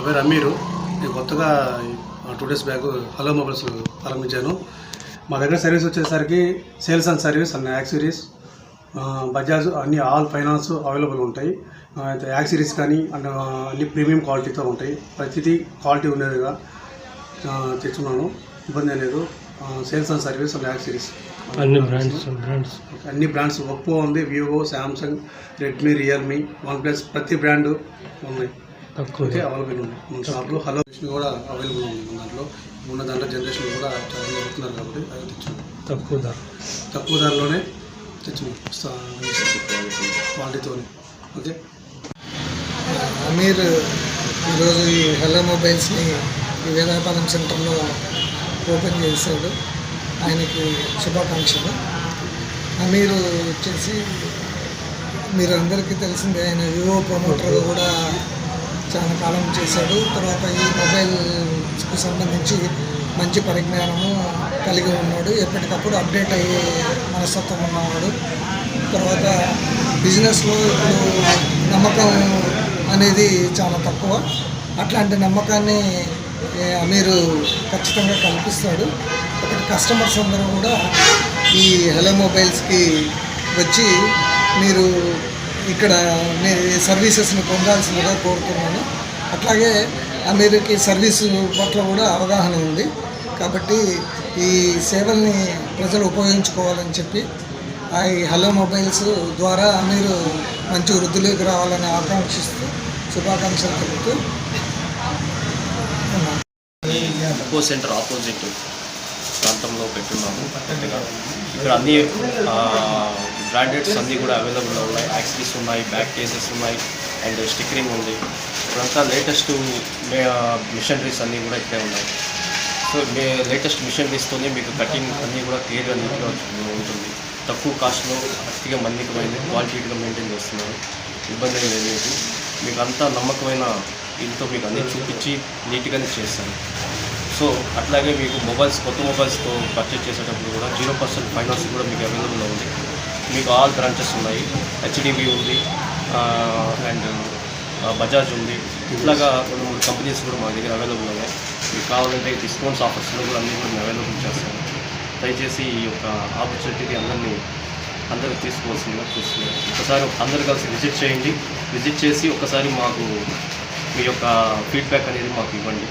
పేరు అమీరు. నేను కొత్తగా two days back hello mobiles ప్రారంభించాను. మా దగ్గర సర్వీస్ వచ్చేసరికి sales and service and accessories Bajaj అన్ని ఆల్ ఫైనాన్స్ అవైలబుల్ ఉంటాయి. యాక్సరీస్ కానీ అండ్ అన్ని ప్రీమియం క్వాలిటీతో ఉంటాయి. ప్రతిదీ క్వాలిటీ ఉండేదిగా ఆ, తెచ్చున్నాను ఇబ్బంది లేదు. Sales and service and accessories అన్ని బ్రాండ్స్ బ్రాండ్స్. అన్ని బ్రాండ్స్. ఒప్పో ఉంది Vivo Samsung Redmi Realme one plus ప్రతి బ్రాండ్ ఉన్నాయి. తక్కువ అవైలబుల్ ఉంది. మన షాప్లో హలో కూడా అవైలబుల్ ఉంది మన దాంట్లో. ఉన్న దాంట్లో జనరేషన్ కూడా చాలా మంది అడుగుతున్నారు కాబట్టి అది తెచ్చాం. తక్కువ ధర. తక్కువ ధరలోనే తెచ్చాం క్వాలిటీతో ఓకే? అమీర్ ఈరోజు ఈ హలో మొబైల్స్ని ఈ వేదాయపాలెం సెంటర్లో ఓపెన్ చేశాడు. ఆయనకి శుభాకాంక్షలు. అమీర్ వచ్చేసి మీరు అందరికీ తెలిసిందే ఆయన వివో ప్రమోటర్ కూడా చాలా కాలం చేశాడు. తర్వాత ఈ మొబైల్కి సంబంధించి మంచి పరిజ్ఞానము కలిగి ఉన్నాడు. ఎప్పటికప్పుడు అప్డేట్ అయ్యే మనస్తత్వం ఉన్నవాడు. తర్వాత బిజినెస్లో ఇప్పుడు నమ్మకం అనేది చాలా తక్కువ. అట్లాంటి నమ్మకాన్ని మీరు అమీరు ఖచ్చితంగా కల్పిస్తాడు. ఒకటి కస్టమర్స్ అందరూ కూడా ఈ హెలో మొబైల్స్కి వచ్చి మీరు ఇక్కడ మీ సర్వీసెస్ని పొందాల్సిందిగా కోరుతున్నాను. అట్లాగే అమీర్కి సర్వీసు పట్ల కూడా అవగాహన ఉంది. కాబట్టి ఈ సేవల్ని ప్రజలు ఉపయోగించుకోవాలని చెప్పి ఆ ఈ హలో మొబైల్స్ ద్వారా మీరు మంచి వృద్ధిలోకి రావాలని ఆకాంక్షిస్తూ శుభాకాంక్షలు తెలుపుతూ ఇంకో సెంటర్ ఆపోజిట్ ప్రాంతంలో పెట్టున్నాము. ఇక్కడ అన్ని బ్రాండెడ్స్ అన్నీ కూడా అవైలబుల్లో ఉన్నాయి. యాక్సిస్ ఉన్నాయి బ్యాక్ కేసెస్ ఉన్నాయి అండ్ స్టిక్కరింగ్ ఉంది. ఇప్పుడంతా లేటెస్ట్ మిషనరీస్ అన్నీ కూడా ఇక్కడే ఉన్నాయి. సో మే లేటెస్ట్ మిషనరీస్తోనే మీకు కటింగ్ అన్నీ కూడా క్లియర్గా నీట్గా ఉంటుంది. తక్కువ కాస్ట్లో అతిగా మన్నికమైంది క్వాలిటీగా మెయింటైన్ చేస్తున్నారు. ఇబ్బంది ఏమీ లేదు. మీకు అంతా నమ్మకమైన దీంతో మీకు అన్నీ చూపించి నీట్గానే చేస్తాను సో అట్లాగే మీకు మొబైల్స్ కొత్త మొబైల్స్తో పర్చేస్ చేసేటప్పుడు కూడా జీరో పర్సెంట్ ఫైనాన్స్ కూడా మీకు అవైలబుల్లో ఉంది. మీకు ఆల్ బ్రాంచెస్ ఉన్నాయి. హెచ్డిబి ఉంది అండ్ బజాజ్ ఉంది. ఇట్లాగా రెండు మూడు కంపెనీస్ కూడా మా దగ్గర అవైలబుల్ ఉన్నాయి. మీకు కావాలంటే డిస్కౌంట్స్ ఆఫర్స్లో కూడా అన్నీ కూడా మేము అవైలబుల్ చేస్తాము దయచేసి ఈ యొక్క ఆపర్చునిటీని అందరినీ అందరూ తీసుకోవాల్సిందిగా చూస్తున్నారు ఒకసారి అందరు కలిసి విజిట్ చేయండి. విజిట్ చేసి ఒకసారి మాకు మీ యొక్క ఫీడ్బ్యాక్ అనేది మాకు ఇవ్వండి.